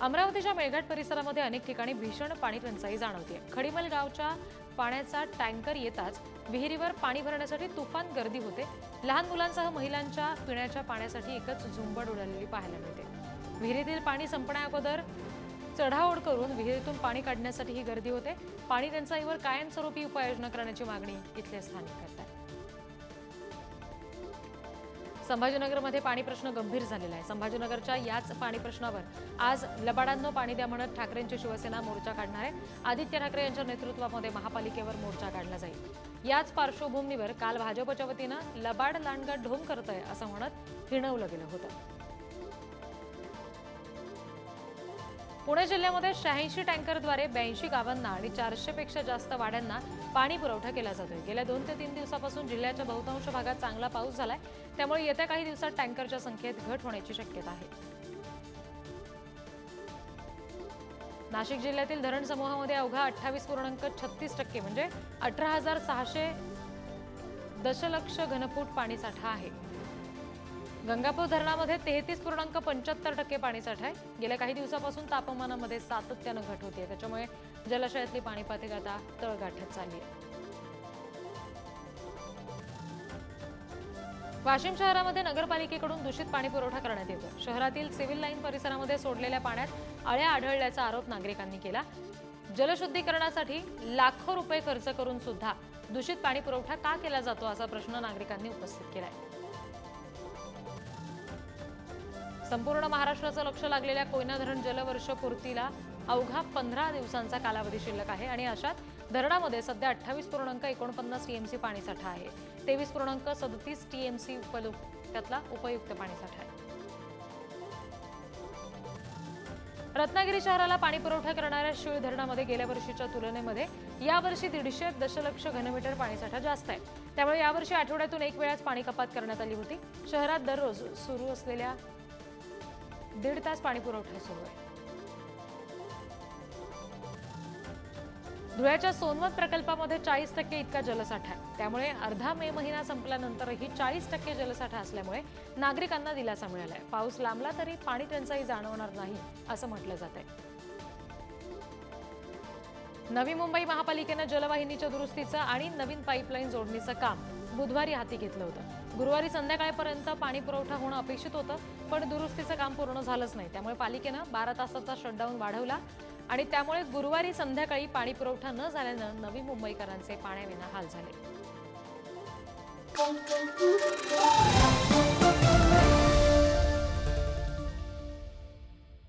अमरावतीच्या मेळघाट परिसरामध्ये अनेक ठिकाणी भीषण पाणी टंचाई जाणवते खडीमल गावच्या पाण्याचा टँकर येताच विहिरीवर पाणी भरण्यासाठी तुफान गर्दी होते. लहान मुलांसह महिलांच्या पिण्याच्या पाण्यासाठी एकच झुंबड उडालेली पाहायला मिळते. विहिरीतील पाणी संपण्याअगोदर चढाओढ करून विहिरीतून पाणी काढण्यासाठी ही गर्दी होते. पाणी टंचाईवर कायमस्वरूपी उपाययोजना करण्याची मागणी इथले स्थानिक करतात. संभाजीनगरमध्ये पाणी प्रश्न गंभीर झालेला आहे. संभाजीनगरच्या याच पाणी प्रश्नावर आज लबाडांनो पाणी द्या म्हणत ठाकरेंची शिवसेना मोर्चा काढणार आहे. आदित्य ठाकरे यांच्या नेतृत्वामध्ये महापालिकेवर मोर्चा काढला जाईल. याच पार्श्वभूमीवर काल भाजपच्या वतीनं लबाड लांडगा ढोंग करत आहे असं म्हणत हिणवलं गेलं होतं. पुणे जिल्ह्यामध्ये शहाऐंशी टँकरद्वारे ब्याऐंशी गावांना आणि चारशेपेक्षा जास्त वाड्यांना पाणी पुरवठा केला जातोय. गेल्या दोन ते तीन दिवसापासून जिल्ह्याच्या बहुतांश भागात चांगला पाऊस झालाय. त्यामुळे येत्या काही दिवसात टँकरच्या संख्येत घट होण्याची शक्यता आहे. नाशिक जिल्ह्यातील धरण समूहामध्ये अवघा अठ्ठावीस पूर्णांक छत्तीस टक्के म्हणजे अठरा हजार सहाशे दशलक्ष घनफूट पाणीसाठा आहे. गंगापूर धरणामध्ये तेहतीस पूर्णांक पंच्याहत्तर टक्के पाणीसाठा आहे. गेल्या काही दिवसापासून तापमानामध्ये सातत्यानं घट होतीये. त्याच्यामुळे जलाशयातली पाणी पातळी आता तळगाठत चालली आहे वाशिम शहरामध्ये नगरपालिकेकडून दूषित पाणी पुरवठा करण्यात येतो शहरातील सिव्हिल लाईन परिसरामध्ये सोडलेल्या पाण्यात अळ्या आढळल्याचा आरोप नागरिकांनी केला. जलशुद्धीकरणासाठी लाखो रुपये खर्च करून सुद्धा दूषित पाणी पुरवठा का केला जातो असा प्रश्न नागरिकांनी उपस्थित केला आहे संपूर्ण महाराष्ट्राचं लक्ष लागलेल्या कोयना धरण जलवर्ष पूर्तीला अवघा पंधरा दिवसांचा कालावधी शिल्लक आहे आणि अशात धरणामध्ये सध्या अठ्ठावीस पूर्णांक एकोणपन्नास टीएमसी पाणीसाठा आहे. तेवीस पूर्णांक सदतीस टीएमसी त्यातला उपयुक्त पाणीसाठा आहे. रत्नागिरी शहराला पाणी पुरवठा करणाऱ्या शिळ धरणामध्ये गेल्या वर्षीच्या तुलनेमध्ये यावर्षी दीडशे दशलक्ष घनमीटर पाणीसाठा जास्त आहे. त्यामुळे यावर्षी आठवड्यातून एक वेळाच पाणी कपात करण्यात आली होती. शहरात दररोज सुरू असलेल्या दीड तास पाणी पुरवठा सुरू आहे. धुळ्याच्या सोनवत प्रकल्पामध्ये चाळीस टक्के इतका जलसाठा आहे. त्यामुळे अर्धा मे महिना संपल्यानंतरही चाळीस टक्के जलसाठा असल्यामुळे नागरिकांना दिलासा मिळाला आहे पाऊस लांबला तरी पाणी टंचाई जाणवणार नाही असं म्हटलं जात आहे नवी मुंबई महापालिकेनं जलवाहिनीच्या दुरुस्तीचं आणि नवीन पाईपलाईन जोडणीचं काम बुधवारी हाती घेतलं होतं. गुरुवारी संध्याकाळपर्यंत पाणी पुरवठा होणं अपेक्षित होतं पण दुरुस्तीचं काम पूर्ण झालंच नाही. त्यामुळे पालिकेनं बारा तासाचा शटडाऊन वाढवला आणि त्यामुळे गुरुवारी संध्याकाळी पाणी पुरवठा न झाल्यानं नवी मुंबईकरांचे पाण्याविना हाल झाले.